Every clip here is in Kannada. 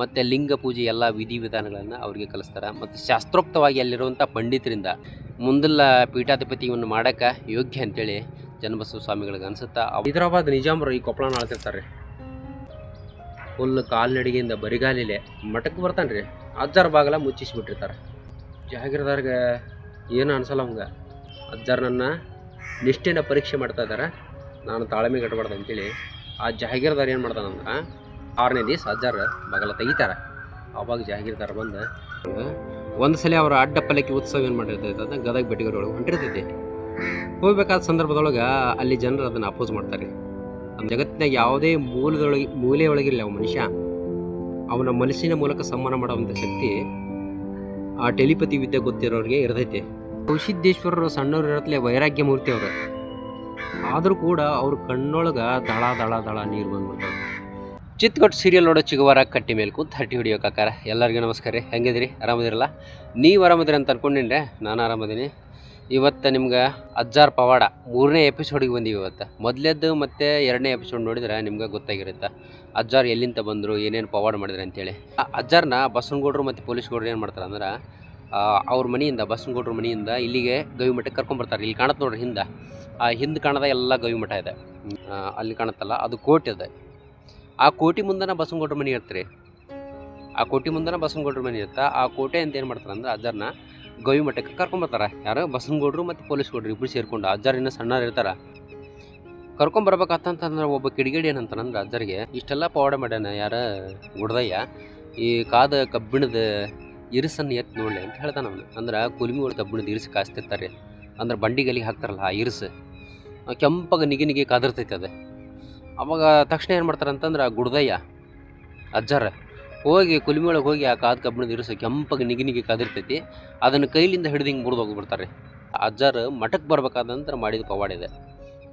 ಮತ್ತು ಲಿಂಗ ಪೂಜೆ ಎಲ್ಲ ವಿಧಿವಿಧಾನಗಳನ್ನು ಅವರಿಗೆ ಕಲಿಸ್ತಾರೆ. ಮತ್ತು ಶಾಸ್ತ್ರೋಕ್ತವಾಗಿ ಅಲ್ಲಿರುವಂಥ ಪಂಡಿತರಿಂದ ಮುಂದಲ್ಲ ಪೀಠಾಧಿಪತಿಯನ್ನು ಮಾಡೋಕ್ಕೆ ಯೋಗ್ಯ ಅಂತೇಳಿ ಜನಬಸವ ಸ್ವಾಮಿಗಳಿಗೆ ಅನಿಸುತ್ತಾ. ಹೈದರಾಬಾದ್ ನಿಜಾಮರು ಈ ಕೊಪ್ಪಳನ ಆಳ್ತಿರ್ತಾರೆ ಫುಲ್ ಕಾಲ್ನಡಿಗೆಯಿಂದ ಬರಿಗಾಲಿಲೆ ಮಠಕ್ಕೆ ಬರ್ತಾನೆ ರೀ ಅಜ್ಜಾರ ಬಾಗಲ ಮುಚ್ಚಿಸ್ಬಿಟ್ಟಿರ್ತಾರೆ. ಜಾಗೀರ್ದಾರ್ಗೆ ಏನು ಅನಿಸಲ್ಲ ಅವಂಗೆ. ಅಜ್ಜಾರ್ ನನ್ನ ಪರೀಕ್ಷೆ ಮಾಡ್ತಾ ಇದ್ದಾರೆ ನಾನು ತಾಳ್ಮೆ ಕಟ್ಟಬಾರ್ದು ಅಂತೇಳಿ ಆ ಜಾಗೀರ್ದಾರ್ ಏನು ಮಾಡ್ತಾನಂದ್ರೆ ಆರನೇ ದಿವಸ ಅಜ್ಜಾರ ಮಗಲ ತೆಗಿತಾರೆ. ಅವಾಗ ಜಾಗಿರ್ತಾರೆ ಬಂದು ಒಂದು ಸಲ ಅವರ ಅಡ್ಡ ಪಲ್ಲಕ್ಕಿ ಉತ್ಸವ ಏನು ಮಾಡಿರ್ತೈತೆ ಅದನ್ನ ಗದಗ ಬೆಟ್ಟಿಗರ ಒಳಗೆ ಹೊಂಟಿರ್ತೈತಿ ಹೋಗ್ಬೇಕಾದ ಸಂದರ್ಭದೊಳಗೆ ಅಲ್ಲಿ ಜನರು ಅದನ್ನು ಅಪೋಸ್ ಮಾಡ್ತಾರೆ. ನಮ್ಮ ಜಗತ್ತಿನಾಗ ಯಾವುದೇ ಮೂಲದೊಳಗೆ, ಮೂಲೆಯೊಳಗಿರಲಿ ಅವ ಮನುಷ್ಯ, ಅವನ ಮನಸ್ಸಿನ ಮೂಲಕ ಸಂವಹನ ಮಾಡುವಂಥ ಶಕ್ತಿ ಆ ಟೆಲಿಪತಿ ವಿದ್ಯೆ ಗೊತ್ತಿರೋರಿಗೆ ಇರ್ತೈತಿ. ಕೌಶಿದ್ದೇಶ್ವರರು ಸಣ್ಣವ್ರು ಇರತ್ಲೆ ವೈರಾಗ್ಯ ಮೂರ್ತಿ ಅವರು. ಆದರೂ ಕೂಡ ಅವ್ರ ಕಣ್ಣೊಳಗೆ ದಳ ದಳ ದಳ ನೀರು ಬಂದ್ಬಿಡ್ತವೆ ಚಿತ್ಕೊಟ್ಟು ಸೀರಿಯಲ್ ನೋಡೋ ಚಿಗುವಾರ ಕಟ್ಟಿ ಮೇಲೆ ಕೂತ್ ಹಟ್ಟಿ ಹೊಡಿಯೋ ಕಾಕಾರ. ಎಲ್ಲರಿಗೂ ನಮಸ್ಕಾರ ರೀ. ಹೆಂಗಿದ್ರಿ ಆರಾಮದಿರಲ್ಲ ನೀವು ಆರಾಮದಿರಿ ಅಂತ ಅನ್ಕೊಂಡಿನ್ರೆ. ನಾನು ಆರಾಮದೀನಿ ಇವತ್ತು ನಿಮ್ಗೆ ಅಜ್ಜಾರ್ ಪವಾಡ ಮೂರನೇ ಎಪಿಸೋಡಿಗೆ ಬಂದೀವಿ ಇವತ್ತು. ಮೊದಲೇದ್ದು ಮತ್ತು ಎರಡನೇ ಎಪಿಸೋಡ್ ನೋಡಿದ್ರೆ ನಿಮ್ಗೆ ಗೊತ್ತಾಗಿರುತ್ತೆ. ಅಜ್ಜಾರ್ ಎಲ್ಲಿಂದ ಬಂದರು, ಏನೇನು ಪವಾಡ ಮಾಡಿದ್ರು ಅಂತೇಳಿ. ಅಜ್ಜಾರ್ನ ಬಸವನಗೌಡರು ಮತ್ತು ಪೊಲೀಸ್ಗೌಡರು ಏನು ಮಾಡ್ತಾರೆ ಅಂದ್ರೆ ಅವ್ರ ಮನೆಯಿಂದ, ಬಸವನಗೌಡ್ರ ಮನೆಯಿಂದ ಇಲ್ಲಿಗೆ ಗವಿಮಠಕ್ಕೆ ಕರ್ಕೊಂಬರ್ತಾರೆ ಇಲ್ಲಿ ಕಾಣತ್ತೆ ನೋಡ್ರಿ ಹಿಂದೆ. ಆ ಹಿಂದೆ ಕಾಣದ ಎಲ್ಲ ಗವಿಮಠ ಇದೆ. ಅಲ್ಲಿ ಕಾಣತ್ತಲ್ಲ. ಅದು ಕೋಟೆ ಇದೆ. ಆ ಕೋಟಿ ಮುಂದನ ಬಸವನಗೌಡ್ರ ಮನೆ ಇರ್ತಾರೆ. ಆ ಕೋಟಿ ಮುಂದನ ಬಸವನಗೌಡ್ರ ಮನೆ ಇರ್ತಾ, ಆ ಕೋಟೆ ಅಂತ ಏನು ಮಾಡ್ತಾರೆ ಅಂದ್ರೆ ಅಜ್ಜಾರನ್ನ ಗವಿ ಮಠಕ್ಕೆ ಕರ್ಕೊಂಬರ್ತಾರೆ ಯಾರು? ಬಸವನಗೌಡ್ರು ಮತ್ತು ಪೊಲೀಸ್ಗೌಡ್ರು ಇಬ್ಬರು ಸೇರ್ಕೊಂಡು ಅಜ್ಜಾರ್ ಇನ್ನೂ ಇರ್ತಾರೆ. ಕರ್ಕೊಂಬರ್ಬೇಕಂತಂದ್ರೆ ಒಬ್ಬ ಕಿಡಿಗೇಡಿ ಏನಂತಾನಂದ್ರೆ ಅಜ್ಜರಿಗೆ, ಇಷ್ಟೆಲ್ಲ ಪವಾಡ ಮಾಡ್ಯಾನ ಯಾರ? ಗುಡ್ದಯ್ಯ, ಈ ಕಾದ ಕಬ್ಬಿಣದ ಇರಿಸನ್ನು ಎತ್ತು ನೋಡಲಿ ಅಂತ ಹೇಳ್ತಾನೆ ಅವನು. ಅಂದ್ರೆ ಕುಲ್ಮಿ ಒಳಗೆ ಕಬ್ಬಿಣದ ಇರಿಸಿ ಕಾಸ್ತಿರ್ತಾರೆ. ಅಂದ್ರೆ ಬಂಡಿಗಲಿಗೆ ಹಾಕ್ತಾರಲ್ಲ ಆ ಇರಿಸು, ಕೆಂಪಗೆ ನಿಗಿ ನಿಗಿ ಕಾದಿರ್ತೈತೆ ಅದು. ಅವಾಗ ತಕ್ಷಣ ಏನು ಮಾಡ್ತಾರೆ ಅಂತಂದ್ರೆ ಆ ಗುಡ್ದಯ್ಯ, ಅಜ್ಜಾರ, ಹೋಗಿ ಕುಲ್ಮಿ ಒಳಗೆ ಹೋಗಿ ಆ ಕಾದ ಕಬ್ಬಿಣದ ಇರಿಸ ಕೆಂಪಗೆ ನಿಗಿ ನಿಗಿ ಕಾದಿರ್ತೈತಿ, ಅದನ್ನು ಕೈಲಿಂದ ಹಿಡಿದು ಹಿಂಗೆ ಮುರಿದು ಹೋಗ್ಬಿಡ್ತಾರೆ. ಅಜ್ಜಾರು ಮಠಕ್ಕೆ ಬರ್ಬೇಕಾದ ನಂತರ ಮಾಡಿದ ಪವಾಡಿದೆ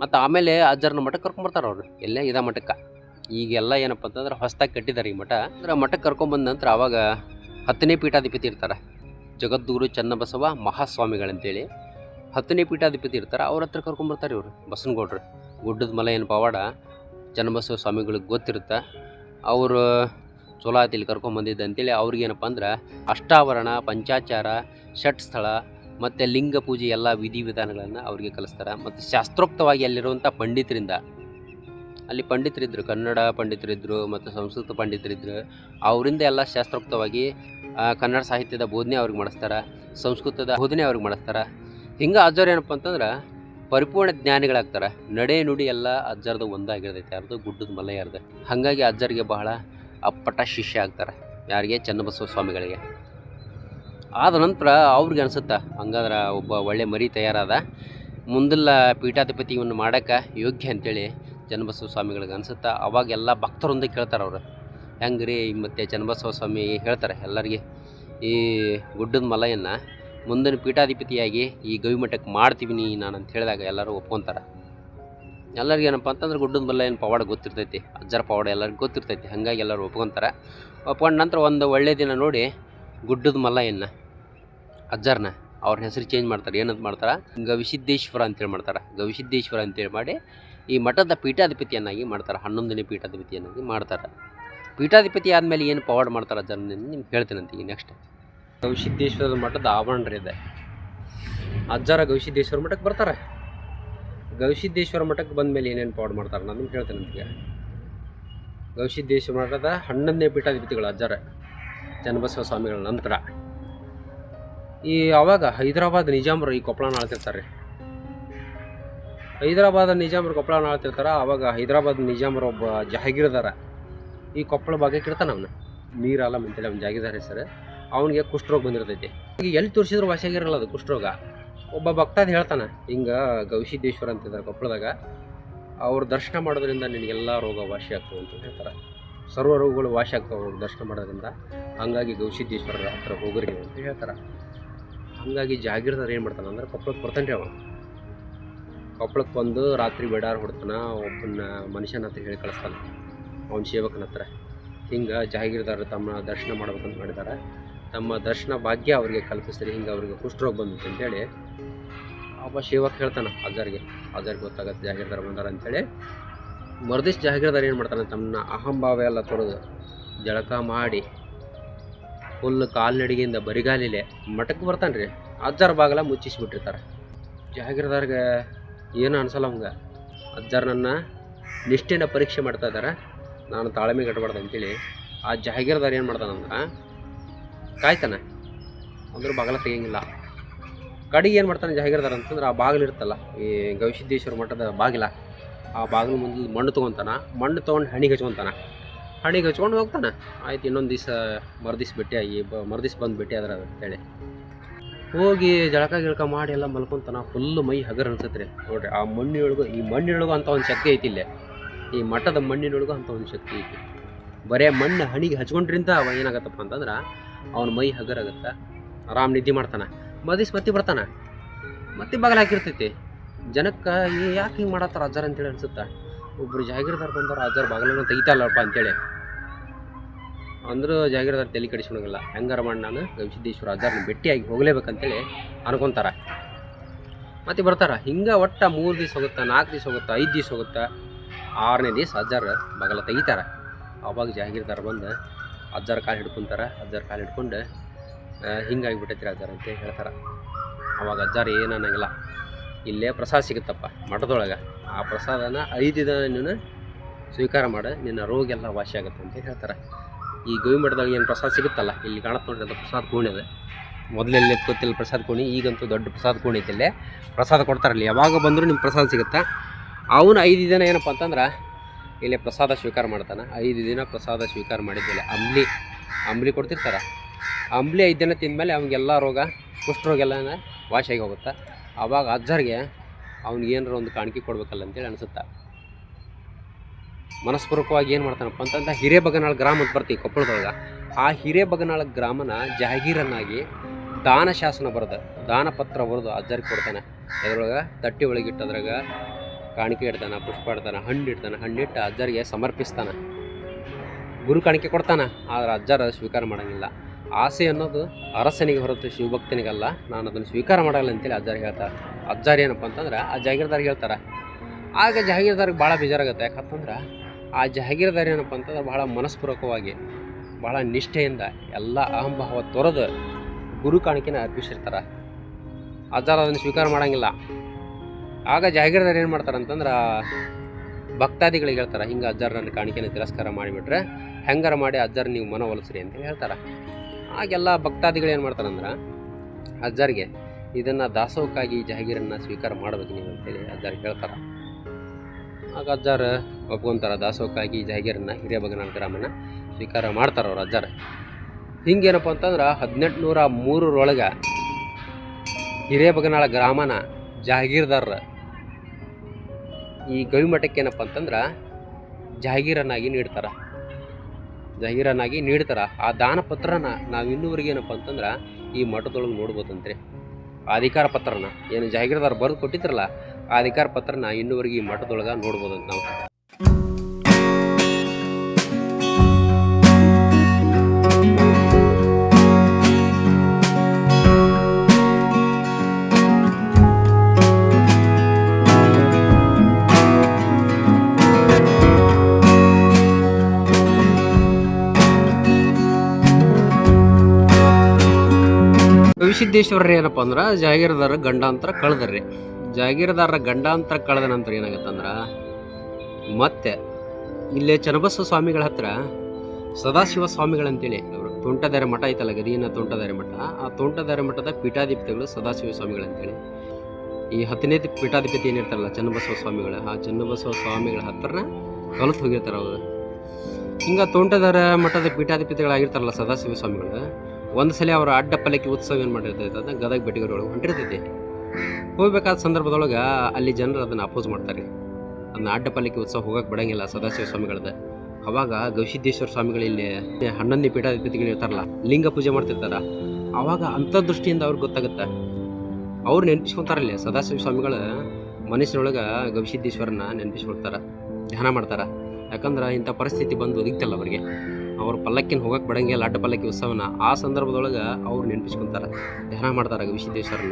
ಮತ್ತು ಆಮೇಲೆ ಅಜ್ಜಾರನ್ನ ಮಠಕ್ಕೆ ಕರ್ಕೊಂಬರ್ತಾರೆ ಅವರು. ಎಲ್ಲೇ ಇದ ಮಠಕ್ಕೆ. ಈಗೆಲ್ಲ ಏನಪ್ಪ ಅಂತಂದ್ರೆ ಹೊಸ್ದಾಗಿ ಕಟ್ಟಿದ್ದಾರೆ ಈ ಮಠ. ಅಂದ್ರೆ ಮಠಕ್ಕೆ ಕರ್ಕೊಂಬಂದ ನಂತರ ಆವಾಗ ಹತ್ತನೇ ಪೀಠಾಧಿಪತಿ ಇರ್ತಾರೆ. ಜಗದ್ಗುರು ಚನ್ನಬಸವ ಮಹಾಸ್ವಾಮಿಗಳಂತೇಳಿ. ಹತ್ತನೇ ಪೀಠಾಧಿಪತಿ ಇರ್ತಾರೆ, ಅವ್ರ ಹತ್ರ ಕರ್ಕೊಂಬರ್ತಾರೆ ಇವರು ಬಸನಗೌಡ್ರು. ಗುಡ್ಡದ ಮಲೆ ಏನು ಪವಾಡ? ಚನ್ನಬಸವ ಸ್ವಾಮಿಗಳಿಗೆ ಗೊತ್ತಿರುತ್ತೆ. ಅವರು ಚಲೋ ಆಯ್ತು ಕರ್ಕೊಂಬಂದಿದ್ದೆ ಅಂತೇಳಿ ಅವ್ರಿಗೇನಪ್ಪ ಅಂದ್ರೆ ಅಷ್ಟಾವರಣ, ಪಂಚಾಚಾರ, ಷಟ್ ಸ್ಥಳ ಮತ್ತು ಲಿಂಗ ಪೂಜೆ ಎಲ್ಲ ವಿಧಿವಿಧಾನಗಳನ್ನು ಅವರಿಗೆ ಕಲಿಸ್ತಾರೆ. ಮತ್ತು ಶಾಸ್ತ್ರೋಕ್ತವಾಗಿ ಅಲ್ಲಿರುವಂಥ ಪಂಡಿತರಿಂದ, ಅಲ್ಲಿ ಪಂಡಿತರಿದ್ದರು ಕನ್ನಡ ಪಂಡಿತರಿದ್ದರು ಮತ್ತು ಸಂಸ್ಕೃತ ಪಂಡಿತರಿದ್ದರು ಅವರಿಂದ ಎಲ್ಲ ಶಾಸ್ತ್ರೋಕ್ತವಾಗಿ ಕನ್ನಡ ಸಾಹಿತ್ಯದ ಬೋಧನೆ ಅವ್ರಿಗೆ ಮಾಡಿಸ್ತಾರೆ. ಸಂಸ್ಕೃತದ ಬೋಧನೆ ಅವ್ರಿಗೆ ಮಾಡಿಸ್ತಾರೆ. ಹಿಂಗೆ ಅಜ್ಜರು ಏನಪ್ಪ ಅಂತಂದ್ರೆ ಪರಿಪೂರ್ಣ ಜ್ಞಾನಿಗಳಾಗ್ತಾರೆ ನಡೆ ನುಡಿ ಎಲ್ಲ ಅಜ್ಜರ್ದು ಒಂದಾಗಿರ್ತೈತೆ ಯಾರ್ದು ಗುಡ್ಡದ ಮಲೆಯರ್ದು ಹಾಗಾಗಿ ಅಜ್ಜರಿಗೆ ಬಹಳ ಅಪ್ಪಟ ಶಿಷ್ಯ ಆಗ್ತಾರೆ, ಯಾರಿಗೆ? ಚನ್ನಬಸವ ಸ್ವಾಮಿಗಳಿಗೆ. ಆದ ನಂತರ ಅವ್ರಿಗೆ ಅನ್ಸುತ್ತೆ, ಹಂಗಾದ್ರೆ ಒಬ್ಬ ಒಳ್ಳೆ ಮರಿ ತಯಾರಾದ, ಮುಂದೆಲ್ಲ ಪೀಠಾಧಿಪತಿಯನ್ನು ಮಾಡೋಕ್ಕೆ ಯೋಗ್ಯ ಅಂತೇಳಿ ಚನ್ನಬಸವ ಸ್ವಾಮಿಗಳಿಗೆ ಅನ್ಸುತ್ತೆ, ಅವಾಗ ಎಲ್ಲ ಭಕ್ತರೊಂದಿಗೆ ಕೇಳ್ತಾರೆ ಅವರು. ಹೆಂಗೆ ರೀ ಮತ್ತು ಚನ್ನಬಸವ ಸ್ವಾಮಿ ಹೇಳ್ತಾರೆ ಎಲ್ಲರಿಗೆ, ಈ ಗುಡ್ಡದ ಮಲೆಯನ್ನು ಮುಂದಿನ ಪೀಠಾಧಿಪತಿಯಾಗಿ ಈ ಗವಿಮಠಕ್ಕೆ ಮಾಡ್ತೀವಿ ನೀ ನಾನು ಅಂತ ಹೇಳಿದಾಗ ಎಲ್ಲರೂ ಒಪ್ಕೊಂತಾರೆ. ಎಲ್ಲರಿಗೂ ಏನಪ್ಪ ಅಂತಂದ್ರೆ ಗುಡ್ಡದ ಮಲ್ಲ ಏನು ಪವಾಡ ಗೊತ್ತಿರ್ತೈತಿ, ಅಜ್ಜರ ಪವಾಡ ಎಲ್ಲರಿಗೂ ಗೊತ್ತಿರ್ತೈತಿ, ಹಾಗಾಗಿ ಎಲ್ಲರೂ ಒಪ್ಕೊಂತಾರೆ. ಒಪ್ಕೊಂಡ ನಂತರ ಒಂದು ಒಳ್ಳೆಯ ದಿನ ನೋಡಿ ಗುಡ್ಡದ ಮಲ್ಲಯ್ಯನ ಅಜ್ಜರನ್ನ ಅವ್ರ ಹೆಸರು ಚೇಂಜ್ ಮಾಡ್ತಾರೆ, ಏನಂತ ಮಾಡ್ತಾರೆ? ಗವಿಸಿದ್ದೇಶ್ವರ ಅಂತೇಳಿ ಮಾಡ್ತಾರೆ. ಗವಿಸಿದ್ದೇಶ್ವರ ಅಂತೇಳಿ ಮಾಡಿ ಈ ಮಠದ ಪೀಠಾಧಿಪತಿಯನ್ನಾಗಿ ಮಾಡ್ತಾರೆ ಹನ್ನೊಂದನೇ ಪೀಠಾಧಿಪತಿಯನ್ನಾಗಿ ಮಾಡ್ತಾರೆ. ಪೀಠಾಧಿಪತಿ ಆದಮೇಲೆ ಏನು ಪವಾಡ ಮಾಡ್ತಾರೆ ಅಜ್ಜರನ್ನ ನಿಮ್ಗೆ ಹೇಳ್ತೇನಂತ ನೆಕ್ಸ್ಟ್ ಗವಿಸಿದ್ದೇಶ್ವರದ ಮಠದ ಆವರಣ ಅಜ್ಜಾರ ಗವಿಸಿದ್ದೇಶ್ವರ ಮಠಕ್ಕೆ ಬರ್ತಾರೆ. ಗವಿಸಿದ್ದೇಶ್ವರ ಮಠಕ್ಕೆ ಬಂದ ಮೇಲೆ ಏನೇನು ಪಾಡ್ ಮಾಡ್ತಾರೆ ನಾನು ನಿಮ್ಗೆ ಹೇಳ್ತೇನೆ ನಿಮಗೆ. ಗವಿಸಿದ್ದೇಶ್ವರ ಮಠದ ಹನ್ನೊಂದನೇ ಪೀಠಾಧಿಪತಿಗಳು ಅಜ್ಜರ, ಚನ್ನಬಸವ ಸ್ವಾಮಿಗಳ ನಂತರ. ಈ ಅವಾಗ ಹೈದರಾಬಾದ್ ನಿಜಾಮರು ಈ ಕೊಪ್ಪಳನ ಆಳ್ತಿರ್ತಾರೆ ಹೈದರಾಬಾದ್ ನಿಜಾಮರು ಕೊಪ್ಪಳನ ಆಳ್ತಿರ್ತಾರೆ ಆವಾಗ ಹೈದರಾಬಾದ್ ನಿಜಾಮರು ಒಬ್ಬ ಜಹಾಗೀರ್ದಾರ. ಈ ಕೊಪ್ಪಳ ಭಾಗಕ್ಕೆ ಇರ್ತಾನೆ ಅವನು. ಮೀರ್ ಆಲಮ್ ಅಂತೇಳಿ ಅವ್ನ ಸರ್ ಹೆಸರು. ಅವನಿಗೆ ಕುಷ್ಠರೋಗ ಬಂದಿರ್ತೈತಿ. ಈಗ ಎಲ್ಲಿ ತೋರಿಸಿದ್ರು ವಾಸಿಯಾಗಿರಲ್ಲ ಅದು ಕುಷ್ಠರೋಗ. ಒಬ್ಬ ಭಕ್ತಾದ ಹೇಳ್ತಾನೆ, ಹಿಂಗೆ ಗವಿಸಿದ್ದೇಶ್ವರ ಅಂತಿದ್ದಾರೆ ಕೊಪ್ಪಳದಾಗ. ಅವ್ರ ದರ್ಶನ ಮಾಡೋದ್ರಿಂದ ನಿನಗೆಲ್ಲ ರೋಗ ವಾಸಿ ಆಗ್ತವೆ ಅಂತ ಹೇಳ್ತಾರೆ. ಸರ್ವ ರೋಗಗಳು ವಾಸಿ ಆಗ್ತವೆ ಅವ್ರ ದರ್ಶನ ಮಾಡೋದ್ರಿಂದ. ಹಂಗಾಗಿ ಗವಿಸಿದ್ದೇಶ್ವರರ ಹತ್ರ ಹೋಗ್ರಿ ಅಂತ ಹೇಳ್ತಾರೆ. ಹಂಗಾಗಿ ಜಾಗೀರ್ದಾರ ಏನು ಮಾಡ್ತಾನೆ ಅಂದ್ರೆ ಕೊಪ್ಪಳಕ್ಕೆ ಬರ್ತಾನೆ ರೀ ಅವ. ಕೊಪ್ಪಳಕ್ಕೆ ಬಂದು ರಾತ್ರಿ ಬೇಡಾರ ಹೊಡ್ತಾನ ಒಬ್ಬನ ಮನುಷ್ಯನ ಹತ್ರ ಹೇಳಿ ಕಳಿಸ್ತಾನೆ. ಅವನ ಸೇವಕನ ಹತ್ರ. ಹಿಂಗೆ ಜಾಗೀರ್ದಾರ ತಮ್ಮ ದರ್ಶನ ಮಾಡ್ಬೇಕಂತ ಮಾಡಿದ್ದಾರೆ ತಮ್ಮ ದರ್ಶನ ಭಾಗ್ಯ ಅವರಿಗೆ ಕಲ್ಪಿಸ್ರಿ ಹಿಂಗೆ ಅವರಿಗೆ ಕುಷ್ಠರೋಗ ಬಂದಿತ್ತು ಅಂತೇಳಿ ಅಪ್ಪ ಶಿವಕ್ ಹೇಳ್ತಾನೆ ಅಜ್ಜರಿಗೆ ಅಜ್ಜರಿಗೆ ಗೊತ್ತಾಗತ್ತೆ ಜಾಗೀರ್ದಾರ ಬಂದಾರ ಅಂತೇಳಿ. ಮರ್ದಿಸ್ ಜಾಗೀರ್ದಾರ ಏನು ಮಾಡ್ತಾನೆ ತಮ್ಮನ್ನ ಅಹಂಭಾವ ಎಲ್ಲ ತೊಡೆದು ಜಳಕ ಮಾಡಿ ಫುಲ್ ಕಾಲ್ನಡಿಗೆಯಿಂದ ಬರಿಗಾಲಿಲೆ ಮಠಕ್ಕೆ ಬರ್ತಾನೆ ರೀ ಅಜ್ಜಾರ ಬಾಗಲ ಮುಚ್ಚಿಸ್ಬಿಟ್ಟಿರ್ತಾರೆ. ಜಾಗಿರ್ದಾರ್ಗೆ ಏನು ಅನ್ಸಲ್ಲ ಅವಂಗ. ಅಜ್ಜಾರ್ ನನ್ನ ಪರೀಕ್ಷೆ ಮಾಡ್ತಾ ಇದ್ದಾರೆ ನಾನು ತಾಳ್ಮೆ ಕಟ್ಟಬಾರ್ದು ಅಂತೇಳಿ ಆ ಜಾಗೀರದಾರ್ ಏನು ಮಾಡ್ತಾನಂದ್ರೆ ಕಾಯ್ತಾನೆ. ಅಂದರೂ ಬಾಗಲ ತೆಗಿಯಂಗಿಲ್ಲ. ಕಡೆಗೆ ಏನು ಮಾಡ್ತಾನೆ ಜಾಹೀರ್ದಾರ ಅಂತಂದ್ರೆ ಆ ಬಾಗಿಲು ಇರುತ್ತಲ್ಲ, ಈ ಗವಿಸಿದ್ದೇಶ್ವರ ಮಠದ ಬಾಗಿಲ, ಆ ಬಾಗಿಲು ಮುಂದೆ ಮಣ್ಣು ತೊಗೊತಾನ, ಮಣ್ಣು ತೊಗೊಂಡು ಹಣಿಗೆ ಹಚ್ಕೊತಾನೆ. ಹಣಿಗೆ ಹಚ್ಕೊಂಡು ಹೋಗ್ತಾನೆ. ಆಯ್ತು, ಇನ್ನೊಂದು ದಿವಸ ಮರ್ದಿಸ್ ಭೇಟಿಯಾಗಿ ಬ ಮರ್ದಿಸ್ ಬಂದು ಭೇಟಿ ಆದ್ರೆ ಅಂತೇಳಿ ಹೋಗಿ ಜಳಕ ಗಿಳಕ ಮಾಡಿ ಎಲ್ಲ ಮಲ್ಕೊಂತಾನ ಫುಲ್ಲು ಮೈ ಹಗರ್ ಅನ್ಸತ್ತೆ ರೀ. ನೋಡ್ರಿ, ಆ ಮಣ್ಣಿನೊಳಗು, ಈ ಮಣ್ಣಿನೊಳಗು ಅಂತ ಒಂದು ಶಕ್ತಿ ಐತಿ ಇಲ್ಲೇ. ಈ ಮಠದ ಮಣ್ಣಿನೊಳಗು ಅಂತ ಒಂದು ಶಕ್ತಿ ಐತಿ. ಬರೇ ಮಣ್ಣು ಹಣಿಗೆ ಹಚ್ಕೊಂಡ್ರಿಂದ ಅವ ಏನಾಗತ್ತಪ್ಪ ಅಂತಂದ್ರೆ ಅವನ ಮೈ ಹಗರಾಗತ್ತೆ, ಆರಾಮ್ ನಿದ್ದೆ ಮಾಡ್ತಾನೆ ಮದಿಸ್ ಮತ್ತೆ ಬರ್ತಾನೆ, ಮತ್ತೆ ಬಾಗಿಲು ಹಾಕಿರ್ತೈತಿ. ಜನಕ್ಕೆ ಯಾಕೆ ಹಿಂಗೆ ಮಾಡತ್ತಾರ ಅಜ್ಜಾರ ಅಂತೇಳಿ ಅನ್ಸುತ್ತೆ? ಒಬ್ರು ಜಾಗೀರ್ದಾರ್ ಬಂದವ್ರು ಅಜ್ಜಾರ ಬಾಗಿಲನ್ನು ತೆಗಿತಾರಲ್ಲಪ್ಪ ಅಂತೇಳಿ. ಅಂದರೂ ಜಾಗೀರ್ದಾರ್ ತಲೆ ಕಡಿಸ್ಕೊಳಂಗಿಲ್ಲ. ಹೆಂಗಾರ ಮಾಡಿ ನಾನು? ಗವಿಸಿದ್ದೇಶ್ವರ ಅಜ್ಜಾರ್ನ ಭೇಟಿಯಾಗಿ ಹೋಗಲೇಬೇಕಂತೇಳಿ ಅನ್ಕೊಂತಾರ. ಮತ್ತೆ ಬರ್ತಾರ, ಹಿಂಗೆ ಒಟ್ಟ ಮೂರು ದಿವ್ಸ ಹೋಗುತ್ತಾ, ನಾಲ್ಕು ದಿವ್ಸ ಹೋಗುತ್ತಾ, ಐದು ದಿವಸ ಹೋಗುತ್ತಾ, ಆರನೇ ದಿವಸ ಅಜ್ಜಾರ ಬಗಲ ತೆಗಿತಾರ. ಅವಾಗ ಜಾಗೀರ್ದಾರ್ ಬಂದು, ಅಜ್ಜಾರ ಕಾಲು ಹಿಡ್ಕೊಂತಾರೆ, ಅಜ್ಜಾರ ಕಾಲು ಹಿಡ್ಕೊಂಡು ಹಿಂಗಾಗಿಬಿಟ್ಟೈತಿ ರೀ ಅಜ್ಜಾರ ಅಂತ ಹೇಳ್ತಾರೆ. ಅವಾಗ ಅಜ್ಜಾರ ಏನು ಅನ್ನಂಗಿಲ್ಲ. ಇಲ್ಲೇ ಪ್ರಸಾದ ಸಿಗುತ್ತಪ್ಪ ಮಠದೊಳಗೆ. ಆ ಪ್ರಸಾದನ ಐದು ದಿನ ನೀನು ಸ್ವೀಕಾರ ಮಾಡು, ನಿನ್ನ ರೋಗ ಎಲ್ಲ ವಾಸಿ ಆಗುತ್ತೆ ಅಂತ ಹೇಳ್ತಾರೆ. ಈ ಗವಿ ಮಠದಾಗ ಏನು ಪ್ರಸಾದ ಸಿಗುತ್ತಲ್ಲ, ಇಲ್ಲಿ ಕಾಣುತ್ತೆ ಪ್ರಸಾದ ಕೋಣಿ ಅದು. ಮೊದಲೆಲ್ಲ ಗೊತ್ತಿಲ್ಲ ಪ್ರಸಾದ ಕೋಣಿ, ಈಗಂತೂ ದೊಡ್ಡ ಪ್ರಸಾದ ಕೋಣಿ ಐತಿ ಇಲ್ಲೇ. ಪ್ರಸಾದ ಕೊಡ್ತಾರಲ್ಲಿ, ಯಾವಾಗ ಬಂದರೂ ನಿಮ್ಮ ಪ್ರಸಾದ ಸಿಗುತ್ತೆ? ಅವನು ಐದು ದಿನ ಏನಪ್ಪ ಅಂತಂದ್ರೆ ಇಲ್ಲಿ ಪ್ರಸಾದ ಸ್ವೀಕಾರ ಮಾಡ್ತಾನೆ. ಐದು ದಿನ ಪ್ರಸಾದ ಸ್ವೀಕಾರ ಮಾಡಿದ್ದಿಲ್ಲ ಅಂಬ್ಲಿ ಅಂಬ್ಲಿ ಕೊಡ್ತಿರ್ತಾರೆ? ಅಂಬ್ಲಿ ಐದು ದಿನ ತಿಂದಮೇಲೆ ಅವನಿಗೆಲ್ಲ ರೋಗ ಕುಷ್ಠರೋಗ ಎಲ್ಲ ವಾಸಿಯಾಗಿ ಹೋಗುತ್ತೆ. ಆವಾಗ ಅಜ್ಜರಿಗೆ ಅವ್ನಿಗೆ ಏನಾರ ಒಂದು ಕಾಣಿಕೆ ಕೊಡಬೇಕಲ್ಲ ಅಂತೇಳಿ ಅನಿಸುತ್ತೆ. ಮನಸ್ಪೂರ್ವಕವಾಗಿ ಏನು ಮಾಡ್ತಾನಪ್ಪ ಅಂತಂದ್ರೆ ಹಿರೇಬಗನಾಳ ಗ್ರಾಮ ಅಂತ ಬರ್ತೀವಿ ಕೊಪ್ಪಳದೊಳಗೆ. ಆ ಹಿರೇಬಗನಾಳ ಗ್ರಾಮನ ಜಾಗೀರನ್ನಾಗಿ ದಾನ ಶಾಸನ ಬರೆದು ದಾನ ಪತ್ರ ಬರೆದು ಅಜ್ಜರಿಗೆ ಕೊಡ್ತಾನೆ. ಅದರೊಳಗೆ ತಟ್ಟಿ ಒಳಗಿಟ್ಟು ಅದ್ರಾಗ ಕಾಣಿಕೆ ಇಡ್ತಾನೆ, ಪುಷ್ಪ ಇಡ್ತಾನೆ, ಹಣ್ಣು ಇಡ್ತಾನೆ, ಹಣ್ಣಿಟ್ಟು ಅಜ್ಜರಿಗೆ ಸಮರ್ಪಿಸ್ತಾನೆ. ಗುರು ಕಾಣಿಕೆ ಕೊಡ್ತಾನೆ, ಆದರೆ ಅಜ್ಜರ ಸ್ವೀಕಾರ ಮಾಡೋಂಗಿಲ್ಲ. ಆಸೆ ಅನ್ನೋದು ಅರಸನಿಗೆ ಹೊರತು ಶಿವಭಕ್ತನಿಗಲ್ಲ. ನಾನು ಅದನ್ನು ಸ್ವೀಕಾರ ಮಾಡಲ್ಲ ಅಂತೇಳಿ ಅಜ್ಜಾರಿಗೆ ಹೇಳ್ತಾರೆ. ಅಜ್ಜಾರು ಏನಪ್ಪ ಅಂತಂದ್ರೆ, ಆ ಜಾಗೀರ್ದಾರಿಗೆ ಹೇಳ್ತಾರೆ. ಆಗ ಜಾಗೀರ್ದಾರಿಗೆ ಭಾಳ ಬೇಜಾರಾಗುತ್ತೆ. ಯಾಕಂತಂದ್ರೆ, ಆ ಜಾಗೀರ್ದಾರಿ ಏನಪ್ಪ ಅಂತಂದ್ರೆ ಭಾಳ ಮನಸ್ಪೂರ್ವಕವಾಗಿ, ಭಾಳ ನಿಷ್ಠೆಯಿಂದ ಎಲ್ಲ ಅಹಂಭಾವ ತೊರೆದು ಗುರು ಕಾಣಿಕೆನ ಅರ್ಪಿಸಿರ್ತಾರೆ. ಅಜ್ಜಾರು ಅದನ್ನು ಸ್ವೀಕಾರ ಮಾಡೋಂಗಿಲ್ಲ. ಆಗ ಜಾಗೀರ್ದಾರ್ ಏನು ಮಾಡ್ತಾರೆ ಅಂತಂದ್ರೆ ಭಕ್ತಾದಿಗಳಿಗೆ ಹೇಳ್ತಾರೆ, ಹಿಂಗೆ ಅಜ್ಜಾರ್ ನನ್ನ ಕಾಣಿಕೆನ ತಿರಸ್ಕಾರ ಮಾಡಿಬಿಟ್ರೆ ಹೆಂಗಾರ ಮಾಡಿ ಅಜ್ಜರ್ ನೀವು ಮನ ಒಲಿಸ್ರಿ ಅಂತ ಹೇಳ್ತಾರೆ. ಆಗೆಲ್ಲ ಭಕ್ತಾದಿಗಳು ಏನು ಮಾಡ್ತಾರಂದ್ರೆ ಅಜ್ಜರ್ಗೆ ಇದನ್ನು ದಾಸೋಹಕ್ಕಾಗಿ ಜಹಗೀರನ್ನು ಸ್ವೀಕಾರ ಮಾಡಬೇಕು ನೀವು ಅಂತೇಳಿ ಅಜ್ಜರ್ ಹೇಳ್ತಾರೆ ಆಗ ಅಜ್ಜರ್ ಒಪ್ಕೊಂತಾರೆ ದಾಸೋಹಕ್ಕಾಗಿ ಜಹಗೀರನ್ನು ಹಿರೇಬಗನಾಳ ಗ್ರಾಮನ ಸ್ವೀಕಾರ ಮಾಡ್ತಾರೆ ಅವ್ರು ಅಜ್ಜಾರ. ಹಿಂಗೇನಪ್ಪ ಅಂತಂದ್ರೆ ಹದಿನೆಂಟು ನೂರ ಮೂರರೊಳಗೆ ಹಿರೇಬಗನಾಳ ಗ್ರಾಮನ ಜಹಗೀರ್ದಾರ ಈ ಗವಿಮಠಕ್ಕೆ ಏನಪ್ಪ ಅಂತಂದ್ರೆ ಜಾಗೀರನ್ನಾಗಿ ನೀಡ್ತಾರೆ. ಜಾಗೀರನ್ನಾಗಿ ನೀಡ್ತಾರೆ. ಆ ದಾನ ಪತ್ರನ ನಾವು ಇನ್ನೂವರೆಗೆ ಏನಪ್ಪ ಅಂತಂದ್ರೆ ಈ ಮಠದೊಳಗೆ ನೋಡ್ಬೋದಂತ್ರಿ. ಅಧಿಕಾರ ಪತ್ರನ, ಏನು ಜಾಗೀರದಾರ ಬರೆದು ಕೊಟ್ಟಿದ್ರಲ್ಲ, ಆ ಅಧಿಕಾರ ಪತ್ರನ ಇನ್ನೂವರೆಗೆ ಈ ಮಠದೊಳಗೆ ನೋಡ್ಬೋದಂತ ನಾವು. ಗವಿಸಿದ್ದೇಶ್ವರ ಏನಪ್ಪ ಅಂದ್ರೆ ಜಾಗೀರದಾರ ಗಂಡಾಂತರ ಕಳೆದ್ರಿ. ಜಾಗೀರದಾರರ ಗಂಡಾಂತರ ಕಳೆದ ನಂತರ ಏನಾಗತ್ತಂದ್ರೆ ಮತ್ತೆ ಇಲ್ಲೇ ಚನ್ನಬಸವ ಸ್ವಾಮಿಗಳ ಹತ್ರ ಸದಾಶಿವ ಸ್ವಾಮಿಗಳಂತೇಳಿ ಅವರು ತೋಂಟದಾರೆ ಮಠ ಐತಲ್ಲ ಗದೀನ ತೋಂಟದಾರೆ ಮಠ, ಆ ತೋಂಟದಾರೆ ಮಠದ ಪೀಠಾಧಿಪತಿಗಳು ಸದಾಶಿವ ಸ್ವಾಮಿಗಳಂತೇಳಿ ಈ ಹತ್ತನೇ ಪೀಠಾಧಿಪತಿ ಏನಿರ್ತಾರಲ್ಲ ಚನ್ನಬಸವ ಸ್ವಾಮಿಗಳು, ಆ ಚನ್ನಬಸವ ಸ್ವಾಮಿಗಳ ಹತ್ರನ ಕಲಿತು ಹೋಗಿರ್ತಾರೆ ಅವರು. ಹಿಂಗೆ ತೋಂಟದಾರ ಮಠದ ಪೀಠಾಧಿಪತಿಗಳಾಗಿರ್ತಾರಲ್ಲ ಸದಾಶಿವ ಸ್ವಾಮಿಗಳು ಒಂದು ಸಲ ಅವರ ಅಡ್ಡ ಪಲ್ಲಕ್ಕಿ ಉತ್ಸವ ಏನು ಮಾಡಿರ್ತೈತೆ ಅದನ್ನ ಗದಗ ಬೆಟ್ಟಿಗರೊಳಗೆ ಹೊಂಟಿರ್ತೈತಿ ಹೋಗ್ಬೇಕಾದ ಸಂದರ್ಭದೊಳಗೆ ಅಲ್ಲಿ ಜನರು ಅದನ್ನು ಅಪೋಸ್ ಮಾಡ್ತಾರೆ. ಅದನ್ನ ಅಡ್ಡ ಪಲ್ಲಕ್ಕಿ ಉತ್ಸವ ಹೋಗಕ್ಕೆ ಬಿಡಂಗಿಲ್ಲ ಸದಾಶಿವ ಸ್ವಾಮಿಗಳದ್ದು ಅವಾಗ ಗವಿಸಿದ್ದೇಶ್ವರ ಸ್ವಾಮಿಗಳು ಇಲ್ಲಿ ಹನ್ನೊಂದನೇ ಪೀಠಾಧಿಪತಿಗಳು ಇರ್ತಾರಲ್ಲ, ಲಿಂಗ ಪೂಜೆ ಮಾಡ್ತಿರ್ತಾರ. ಅವಾಗ ಅಂತರ್ದೃಷ್ಟಿಯಿಂದ ಅವ್ರಿಗೆ ಗೊತ್ತಾಗುತ್ತೆ. ಅವ್ರು ನೆನಪಿಸ್ಕೊತಾರಲ್ಲಿ, ಸದಾಶಿವ ಸ್ವಾಮಿಗಳು ಮನಸ್ಸಿನೊಳಗೆ ಗವಿಸಿದ್ದೇಶ್ವರನ ನೆನಪಿಸ್ಕೊಳ್ತಾರೆ, ಧ್ಯಾನ ಮಾಡ್ತಾರೆ. ಯಾಕಂದ್ರೆ ಇಂಥ ಪರಿಸ್ಥಿತಿ ಬಂದು ಒದಗಿತಲ್ಲ ಅವರಿಗೆ. ಅವ್ರ ಪಲ್ಲಕ್ಕಿನ ಹೋಗಕ್ಕೆ ಬಿಡಂಗಿಲ್ಲ ಅಡ್ಡ ಪಲ್ಲಕ್ಕಿ ಉತ್ಸವನ ಆ ಸಂದರ್ಭದೊಳಗೆ ಅವ್ರು ನೆನಪಿಸ್ಕೊಂತಾರ. ಧ್ಯಾನ ಮಾಡ್ತಾರೆ ಗವಿಸಿದ್ದೇಶ್ವರನ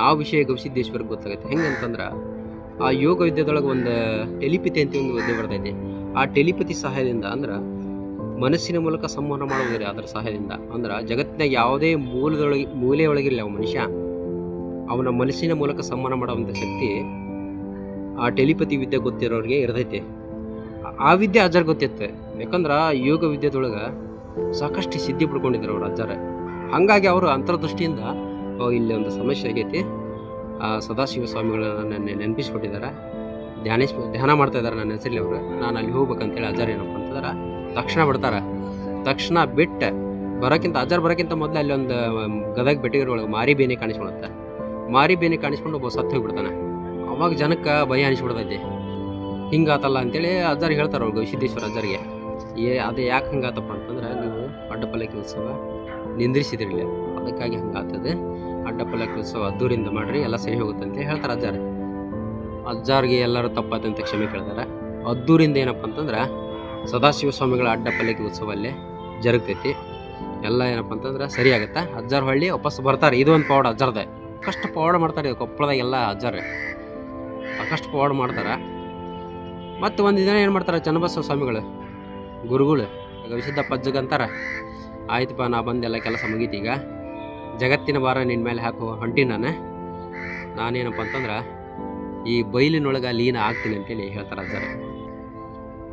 ಆ ವಿಷಯ ಗವಿಸಿದ್ದೇಶ್ವರಿಗೆ ಗೊತ್ತಾಗೈತೆ ಹೆಂಗಂತಂದ್ರೆ ಆ ಯೋಗ ವಿದ್ಯೆದೊಳಗೆ ಒಂದು ಟೆಲಿಪತಿ ಅಂತ ಒಂದು ವಿದ್ಯೆ ಬರ್ತೈತಿ. ಆ ಟೆಲಿಪತಿ ಸಹಾಯದಿಂದ ಅಂದ್ರೆ, ಮನಸ್ಸಿನ ಮೂಲಕ ಸಂವಹನ ಮಾಡುವುದಿಲ್ಲ ಅದರ ಸಹಾಯದಿಂದ. ಅಂದ್ರೆ ಜಗತ್ತಿನ ಯಾವುದೇ ಮೂಲದೊಳಗೆ, ಮೂಲೆಯೊಳಗಿರಲಿ ಅವ ಮನುಷ್ಯ, ಅವನ ಮನಸ್ಸಿನ ಮೂಲಕ ಸಂವಹನ ಮಾಡುವಂಥ ಶಕ್ತಿ ಆ ಟೆಲಿಪತಿ ವಿದ್ಯೆ ಗೊತ್ತಿರೋರಿಗೆ ಇರ್ತೈತಿ. ಆ ವಿದ್ಯೆ ಅಜ್ಜಾರ ಗೊತ್ತಿತ್ತೆ. ಯಾಕಂದ್ರೆ ಯೋಗ ವಿದ್ಯೆದೊಳಗೆ ಸಾಕಷ್ಟು ಸಿದ್ಧಿ ಪಡ್ಕೊಂಡಿದ್ರು ಅವ್ರು ಅಜ್ಜರ ಹಾಗಾಗಿ ಅವರು ಅಂತರ್ದೃಷ್ಟಿಯಿಂದ ಇಲ್ಲಿ ಒಂದು ಸಮಸ್ಯೆ ಆಗೈತಿ. ಆ, ಸದಾಶಿವ ಸ್ವಾಮಿಗಳನ್ನ ನನ್ನ ನೆನಪಿಸ್ಕೊಟ್ಟಿದ್ದಾರೆ ಧ್ಯಾನಿಸ್, ಧ್ಯಾನ ಮಾಡ್ತಾ ಇದ್ದಾರೆ ನನ್ನ ಹೆಸರಲ್ಲಿ ಅವರು. ನಾನು ಅಲ್ಲಿ ಹೋಗ್ಬೇಕಂತೇಳಿ ಅಜ್ಜಾರ ಏನಪ್ಪ ಅಂತಂದ್ರೆ, ತಕ್ಷಣ ಬಿಡ್ತಾರೆ. ತಕ್ಷಣ ಬಿಟ್ಟು ಬರೋಕ್ಕಿಂತ ಅಜ್ಜಾರ್ ಬರೋಕ್ಕಿಂತ ಮೊದಲು ಅಲ್ಲಿ ಒಂದು ಗದಗ ಬೆಟ್ಟಿಗೆ ಒಳಗೆ ಮಾರಿ ಬೇನೆ ಕಾಣಿಸ್ಕೊಳುತ್ತೆ. ಮಾರಿ ಬೇನೆ ಕಾಣಿಸ್ಕೊಂಡು ಒಬ್ಬ ಸತ್ತು ಹೋಗ್ಬಿಡ್ತಾನೆ ಅವಾಗ ಜನಕ್ಕೆ ಭಯ ಅನಿಸ್ಬಿಡ್ತೈತಿ. ಹಿಂಗಾತಲ್ಲ ಅಂತೇಳಿ ಅಜ್ಜಾರ್ ಹೇಳ್ತಾರೆ ಅವ್ರು, ಸಿದ್ದೇಶ್ವರ ಅಜ್ಜಾರಿಗೆ. ಏ, ಅದು ಯಾಕೆ ಹಂಗಾತಪ್ಪ ಅಂತಂದ್ರೆ ನೀವು ಅಡ್ಡಪಲ್ಲಕ್ಕಿ ಉತ್ಸವ ನಿಂದ್ರಿಸಿದ್ರಿಲ್ಲ. ಅದಕ್ಕಾಗಿ ಹಂಗಾತದೆ. ಅಡ್ಡಪಲ್ಲಕ್ಕಿ ಉತ್ಸವ ಅದ್ದೂರಿಂದ ಮಾಡ್ರಿ, ಎಲ್ಲ ಸರಿ ಹೋಗುತ್ತೆ ಅಂತ ಹೇಳ್ತಾರೆ ಅಜ್ಜಾರು. ಅಜ್ಜಾರ್ಗೆ ಎಲ್ಲರೂ ತಪ್ಪಾದಂತ ಕ್ಷಮೆ ಕೇಳ್ತಾರೆ ಅದ್ದೂರಿಂದ ಏನಪ್ಪ ಅಂತಂದ್ರೆ ಸದಾಶಿವ ಸ್ವಾಮಿಗಳ ಅಡ್ಡಪಲ್ಲಕ್ಕಿ ಉತ್ಸವ ಅಲ್ಲಿ ಜರುಗ್ತೈತಿ. ಎಲ್ಲ ಏನಪ್ಪ ಅಂತಂದ್ರೆ ಸರಿ ಆಗುತ್ತೆ? ಅಜ್ಜಾರ್ ಹೊಳ್ಳಿ ವಾಪಸ್ ಬರ್ತಾರೆ. ಇದು ಒಂದು ಪವಾಡ ಅಜ್ಜಾರ್ದೆ. ಕಷ್ಟ ಪವಾಡ ಮಾಡ್ತಾರೆ, ಕೊಪ್ಪಳದಾಗ ಎಲ್ಲ ಕಷ್ಟ ಸಾಕಷ್ಟು ಪವಾಡ ಮಾಡ್ತಾರೆ. ಮತ್ತು ಒಂದು ದಿನ ಏನು ಮಾಡ್ತಾರೆ ಚನ್ನಬಸವ ಸ್ವಾಮಿಗಳು? ಗುರುಗಳು, ಈಗ ವಿಶುದ್ಧ ಪಜ್ಜಗ ಅಂತಾರೆ ಆಯ್ತಪ್ಪ, ನಾ ಬಂದೆಲ್ಲ ಕೆಲಸ ಮುಗೀತು ಈಗ. ಜಗತ್ತಿನ ಭಾರ ನಿನ್ನ ಮೇಲೆ ಹಾಕುವ ಹೊಂಟಿ ನಾನು. ನಾನೇನಪ್ಪ ಅಂತಂದ್ರೆ, ಈ ಬೈಲಿನೊಳಗೆ ಲೀನ ಆಗ್ತೀನಿ ಅಂತೇಳಿ ಹೇಳ್ತಾರೆ ಅಜ್ಜಾರ.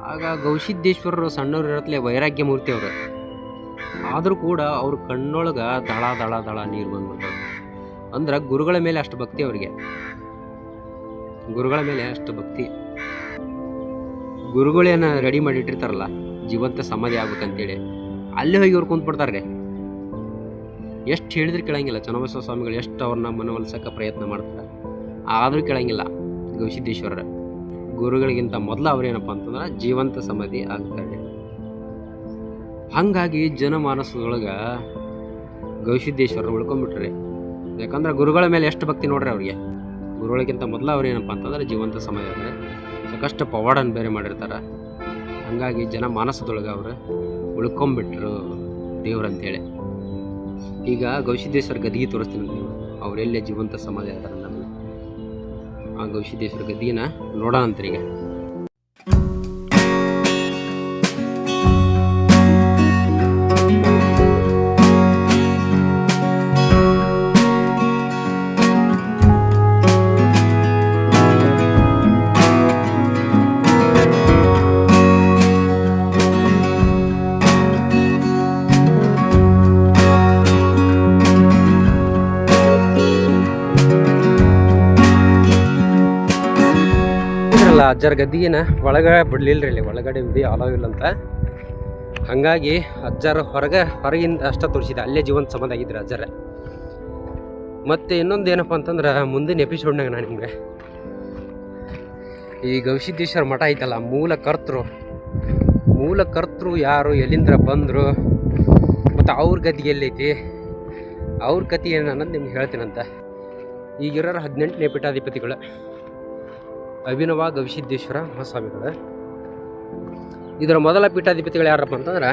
ಆಗ ಗೌಸಿದ್ದೇಶ್ವರರು ಸಣ್ಣವ್ರು ಇರತ್ಲೆ ವೈರಾಗ್ಯ ಮೂರ್ತಿ ಅವರು. ಆದರೂ ಕೂಡ ಅವ್ರ ಕಣ್ಣೊಳಗೆ ದಳ ದಳ ದಳ ನೀರು ಬಂದ್ಬಿಡ್ತವೆ ಅಂದ್ರೆ ಗುರುಗಳ ಮೇಲೆ ಅಷ್ಟು ಭಕ್ತಿ ಅವರಿಗೆ. ಗುರುಗಳ ಮೇಲೆ ಅಷ್ಟು ಭಕ್ತಿ. ಗುರುಗಳೇನ ರೆಡಿ ಮಾಡಿ ಇಟ್ಟಿರ್ತಾರಲ್ಲ ಜೀವಂತ ಸಮಾಧಿ ಆಗ್ಬೇಕಂತೇಳಿ ಅಲ್ಲಿ ಹೋಗಿ ಅವ್ರು ಕುಂತ್ಬಿಡ್ತಾರೆ ಎಷ್ಟು ಹೇಳಿದ್ರೆ ಕೇಳಂಗಿಲ್ಲ, ಚನ್ನಬಸವ ಸ್ವಾಮಿಗಳು ಎಷ್ಟು ಅವ್ರನ್ನ ಮನವೊಲಿಸಕ್ಕೆ ಪ್ರಯತ್ನ ಮಾಡ್ತಾರೆ. ಆದರೂ ಕೇಳಂಗಿಲ್ಲ, ಗವಿಸಿದ್ದೇಶ್ವರರ. ಗುರುಗಳಿಗಿಂತ ಮೊದಲು ಅವ್ರೇನಪ್ಪ ಅಂತಂದ್ರೆ ಜೀವಂತ ಸಮಾಧಿ ಆಗ್ತಾರೆ ಹಾಗಾಗಿ ಜನಮಾನಸದೊಳಗೆ ಗವಿಸಿದ್ದೇಶ್ವರ ಉಳ್ಕೊಂಬಿಟ್ರಿ ಯಾಕಂದ್ರೆ ಗುರುಗಳ ಮೇಲೆ ಎಷ್ಟು ಭಕ್ತಿ ನೋಡ್ರಿ ಅವ್ರಿಗೆ. ಗುರುಗಳಿಗಿಂತ ಮೊದಲು ಅವ್ರು ಏನಪ್ಪ ಅಂತಂದ್ರೆ ಜೀವಂತ ಸಮಾಧಿ ಅಂದರೆ ಸಾಕಷ್ಟು ಪವಾಡನ್ನು ಬೇರೆ ಮಾಡಿರ್ತಾರೆ. ಹಾಗಾಗಿ ಜನ ಮಾನಸದೊಳಗೆ ಅವರು ಉಳ್ಕೊಂಬಿಟ್ರು ದೇವ್ರು ಅಂತೇಳಿ ಈಗ ಗವಿಸಿದ್ದೇಶ್ವರ ಗದಿಗೆ ತೋರಿಸ್ತೀನಿ ನೀವು. ಅವರೆಲ್ಲೇ ಜೀವಂತ ಸಮಾಧಿ ಆಗ್ತಾರೆ ನಮಗೆ. ಆ ಗವಿಸಿದ್ದೇಶ್ವರ ಗದಿನ ನೋಡೋಣ ಅಂತ್ರಿ ಅಜ್ಜರ ಗದ್ದಿಗೆನ ಒಳಗಡೆ ಬಿಡ್ಲಿಲ್ರಿ ಇಲ್ಲಿ, ಒಳಗಡೆ ವಿಧಿ ಅಲಾವಿಲ್ಲ ಅಂತ ಹಾಗಾಗಿ ಅಜ್ಜರ ಹೊರಗೆ, ಹೊರಗಿಂದ ಅಷ್ಟ ತೋರಿಸಿದೆ, ಅಲ್ಲೇ ಜೀವನ ಸಂಬಂಧ ಆಗಿದ್ರು ಅಜ್ಜರ. ಮತ್ತೆ ಇನ್ನೊಂದು ಏನಪ್ಪ ಅಂತಂದ್ರೆ ಮುಂದಿನ ಎಪಿಸೋಡ್ನಾಗ ನಾನು ನಿಮ್ಗೆ. ಈ ಗವಿಸಿದ್ದೇಶ್ವರ ಮಠ ಐತಲ್ಲ, ಮೂಲ ಕರ್ತೃ ಮೂಲ ಕರ್ತೃ ಯಾರು ಎಲ್ಲಿಂದ ಬಂದರು, ಮತ್ತು ಅವ್ರ ಗದ್ದಿಗೆ ಎಲ್ಲೈತಿ, ಅವ್ರ ಕತೆ ಏನು ಅನ್ನೋದು ನಿಮ್ಗೆ ಹೇಳ್ತೀನಂತ. ಈಗಿರೋರು ಹದಿನೆಂಟನೇ ಪೀಠಾಧಿಪತಿಗಳು. ಅಭಿನವ ಗವಿಸಿದ್ದೇಶ್ವರ ಮಹಾಸ್ವಾಮಿಗಳ. ಇದರ ಮೊದಲ ಪೀಠಾಧಿಪತಿಗಳು ಯಾರಪ್ಪ ಅಂತಂದ್ರೆ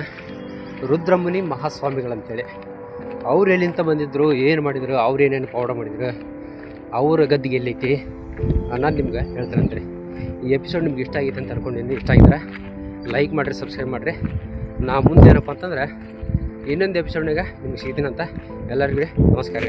ರುದ್ರಮುನಿ ಮಹಾಸ್ವಾಮಿಗಳಂತೇಳಿ. ಅವ್ರು ಎಲ್ಲಿಂತ ಬಂದಿದ್ರು, ಏನು ಮಾಡಿದ್ರು, ಅವ್ರು ಏನೇನು ಪೌಡ ಮಾಡಿದ್ರು, ಅವರ ಗದ್ದಿಗೆ ಎಲ್ಲೈತಿ ಅನ್ನೋದು ನಿಮ್ಗೆ ಹೇಳ್ತಾರಂತ್ರಿ ಈ ಎಪಿಸೋಡ್ ನಿಮ್ಗೆ ಇಷ್ಟ ಆಗೈತೆ ಅಂತ ಅನ್ಕೊಂಡಿದ್ದೀನಿ. ಇಷ್ಟ ಆಗಿದ್ರೆ ಲೈಕ್ ಮಾಡಿರಿ ಸಬ್ಸ್ಕ್ರೈಬ್ ಮಾಡಿರಿ. ನಾ ಮುಂದೆ ಏನಪ್ಪ ಅಂತಂದ್ರೆ ಇನ್ನೊಂದು ಎಪಿಸೋಡ್ನಾಗ ನಿಮ್ಗೆ ಸಿಗ್ತೀನಂತ ಎಲ್ಲರಿಗೂ ನಮಸ್ಕಾರ